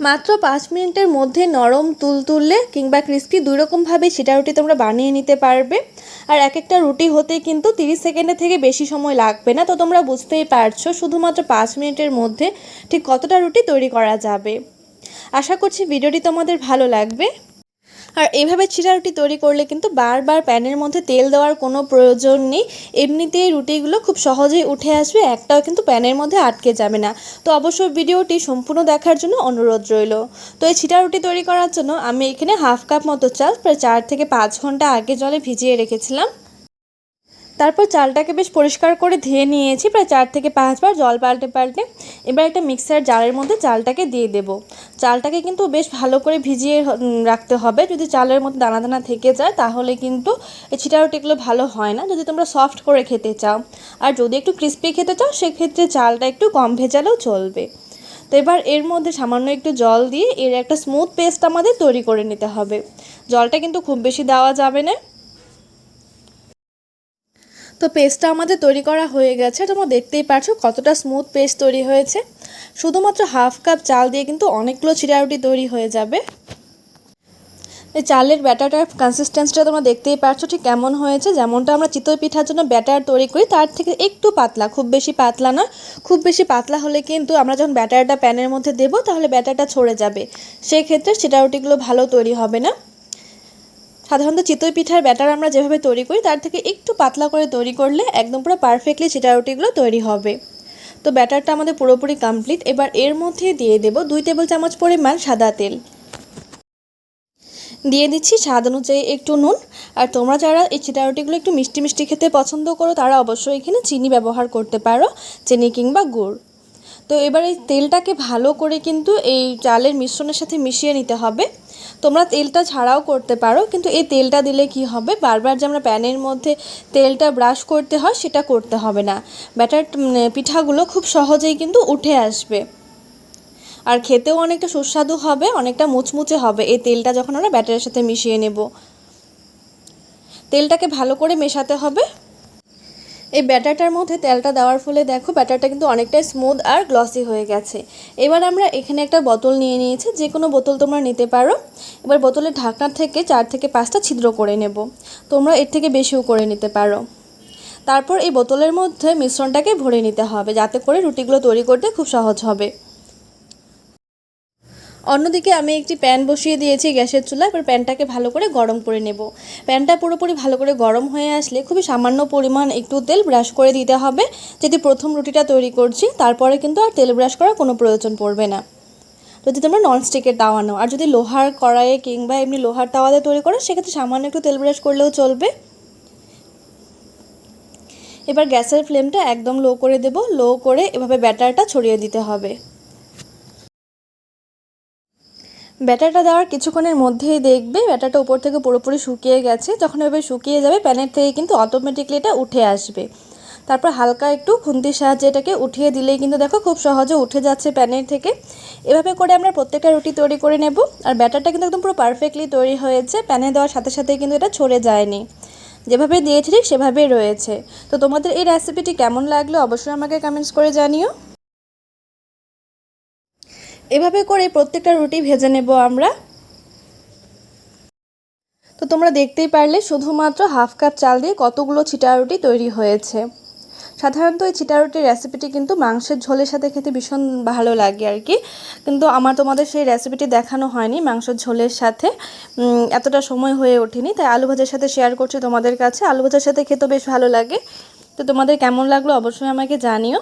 মাত্র পাঁচ মিনিটের মধ্যে নরম তুলতুলে কিংবা ক্রিস্পি দুই রকমভাবে সেটা রুটি তোমরা বানিয়ে নিতে পারবে। আর এক একটা রুটি হতে কিন্তু তিরিশ সেকেন্ডের থেকে বেশি সময় লাগবে না। তো তোমরা বুঝতেই পারছ শুধুমাত্র পাঁচ মিনিটের মধ্যে ঠিক কতটা রুটি তৈরি করা যাবে। আশা করছি ভিডিওটি তোমাদের ভালো লাগবে। আর এভাবে চিরা রুটি তৈরি করলে কিন্তু বারবার প্যানের মধ্যে তেল দেওয়ার কোনো প্রয়োজন নেই। এমনিতেই রুটিগুলো খুব সহজেই উঠে আসবে, একটাও কিন্তু প্যানের মধ্যে আটকে যাবে না। তো অবশ্যই ভিডিওটি সম্পূর্ণ দেখার জন্য অনুরোধ রইল। তো এই ছিটা রুটি তৈরি করার জন্য আমি এখানে হাফ কাপ মতো চাল প্রায় চার থেকে পাঁচ ঘণ্টা আগে জলে ভিজিয়ে রেখেছিলাম। তারপর চালটাকে বেশ পরিষ্কার করে ধুয়ে নিয়েছি, প্রায় চার থেকে পাঁচবার জল পাল্টে পাল্টে। এবার একটা মিক্সার জারের মধ্যে চালটাকে দিয়ে দেব। চালটাকে কিন্তু বেশ ভালো করে ভিজিয়ে রাখতে হবে। যদি চালের মধ্যে দানা দানা থেকে যায়, তাহলে কিন্তু এই ছিটা রুটিগুলো ভালো হয় না। যদি তোমরা সফট করে খেতে চাও। আর যদি একটু ক্রিস্পি খেতে চাও, সেক্ষেত্রে চালটা একটু কম ভেজালেও চলবে। তো এবার এর মধ্যে সামান্য একটু জল দিয়ে এর একটা স্মুথ পেস্ট আমাদের তৈরি করে নিতে হবে। জলটা কিন্তু খুব বেশি দেওয়া যাবে না। তো পেস্টটা আমাদের তৈরি করা হয়ে গেছে। তোমরা দেখতেই পারছ কতটা স্মুথ পেস্ট তৈরি হয়েছে। শুধুমাত্র হাফ কাপ চাল দিয়ে কিন্তু অনেকগুলো চিরা রুটি তৈরি হয়ে যাবে। এই চালের ব্যাটারটার কনসিস্টেন্সিটা তোমরা দেখতেই পারছ ঠিক কেমন হয়েছে। যেমনটা আমরা চিতই পিঠার জন্য ব্যাটার তৈরি করি, তার থেকে একটু পাতলা, খুব বেশি পাতলা না। খুব বেশি পাতলা হলে কিন্তু আমরা যখন ব্যাটারটা প্যানের মধ্যে দেবো, তাহলে ব্যাটারটা ছড়ে যাবে। সেই ক্ষেত্রে চিটা রুটিগুলো ভালো তৈরি হবে না। সাধারণত চিতই পিঠার ব্যাটার আমরা যেভাবে তৈরি করি, তার থেকে একটু পাতলা করে তৈরি করলে একদম পুরো পারফেক্টলি চিটা রুটিগুলো তৈরি হবে। তো ব্যাটারটা আমাদের পুরোপুরি কমপ্লিট এবার এর মধ্যে দিয়ে দেব দুই টেবিল চামচ পরিমাণ সাদা তেল। দিয়ে দিচ্ছি স্বাদ অনুযায়ী একটু নুন। আর তোমরা যারা এই চিটা রুটিগুলো একটু মিষ্টি মিষ্টি খেতে পছন্দ করো, তারা অবশ্যই এখানে চিনি ব্যবহার করতে পারো, চিনি কিংবা গুড়। তো এবার এই তেলটাকে ভালো করে কিন্তু এই চালের মিশ্রণের সাথে মিশিয়ে নিতে হবে। তোমরা তেলটা ছাড়াও করতে পারো, কিন্তু এই তেলটা দিলে কি হবে? বারবার যে আমরা প্যানের মধ্যে তেলটা ব্রাশ করতে হয়, সেটা করতে হবে না। ব্যাটার পিঠাগুলো খুব সহজেই কিন্তু উঠে আসবে। আর খেতেও অনেকটা সুস্বাদু হবে, অনেকটা মুচমুচে হবে। এই তেলটা যখন আমরা ব্যাটারের সাথে মিশিয়ে নেব। তেলটাকে ভালো করে মেশাতে হবে। এই ব্যাটারটার মধ্যে তেলটা দেওয়ার ফলে দেখো ব্যাটারটা কিন্তু অনেকটাই স্মুথ আর গ্লসি হয়ে গেছে। এবার আমরা এখানে একটা বোতল নিয়ে নিয়েছি, যে কোনো বোতল তোমরা নিতে পারো। এবার বোতলের ঢাকনা থেকে চার থেকে পাঁচটা ছিদ্র করে নেব। তোমরা এর থেকে বেশিও করে নিতে পারো। তারপর এই বোতলের মধ্যে মিশ্রণটাকে ভরে নিতে হবে, যাতে করে রুটিগুলো তৈরি করতে খুব সহজ হবে। অন্যদিকে আমি একটি প্যান বসিয়ে দিয়েছি গ্যাসের চুলা এবার প্যানটাকে ভালো করে গরম করে নেব। প্যানটা পুরোপুরি ভালো করে গরম হয়ে আসলে খুবই সামান্য পরিমাণ একটু তেল ব্রাশ করে দিতে হবে। যদি প্রথম রুটিটা তৈরি করছি, তারপরে কিন্তু আর তেল ব্রাশ করার কোনো প্রয়োজন পড়বে না। যদি তোমরা ননস্টিকের তাওয়া নাও, আর যদি লোহার কড়াইয়ে কিংবা এমনি লোহার তাওয়াতে তৈরি করো, সেক্ষেত্রে সামান্য একটু তেল ব্রাশ করলেও চলবে। এবার গ্যাসের ফ্লেমটা একদম লো করে দেব। লো করে এভাবে ব্যাটারটা ছড়িয়ে দিতে হবে। ব্যাটারটা দেওয়ার কিছুক্ষণের মধ্যেই দেখবে ব্যাটারটা উপর থেকে পুরোপুরি শুকিয়ে গেছে। যখন এভাবে শুকিয়ে যাবে, প্যানের থেকে কিন্তু অটোমেটিকলি এটা উঠে আসবে। তারপর হালকা একটু খুন্তির সাহায্যে এটাকে উঠিয়ে দিলেই কিন্তু দেখো খুব সহজে উঠে যাচ্ছে প্যানের থেকে। এভাবে করে আমরা প্রত্যেকটা রুটি তৈরি করে নেব। আর ব্যাটারটা কিন্তু একদম পুরো পারফেক্টলি তৈরি হয়েছে। প্যানে দেওয়ার সাথে সাথে কিন্তু এটা ছড়ে যায়নি। যেভাবে দিয়েছি ঠিক সেভাবেই রয়েছে। তো তোমাদের এই রেসিপিটি কেমন লাগল অবশ্যই আমাকে কমেন্টস করে জানিও। এভাবে করে প্রত্যেকটা রুটি ভেজে নেব আমরা। তো তোমরা দেখতেই পারলে শুধুমাত্র হাফ কাপ চাল দিয়ে কতগুলো ছিটা রুটি তৈরি হয়েছে। সাধারণত এই ছিটা রুটির রেসিপিটি কিন্তু মাংসের ঝোলের সাথে খেতে ভীষণ ভালো লাগে আর কি। কিন্তু আমার তোমাদের সেই রেসিপিটি দেখানো হয়নি মাংসের ঝোলের সাথে। এতটা সময় হয়ে ওঠেনি, তাই আলু ভাজার সাথে শেয়ার করছি তোমাদের কাছে। আলু ভাজার সাথে খেতে বেশ ভালো লাগে। তো তোমাদের কেমন লাগল অবশ্যই আমাকে জানিও।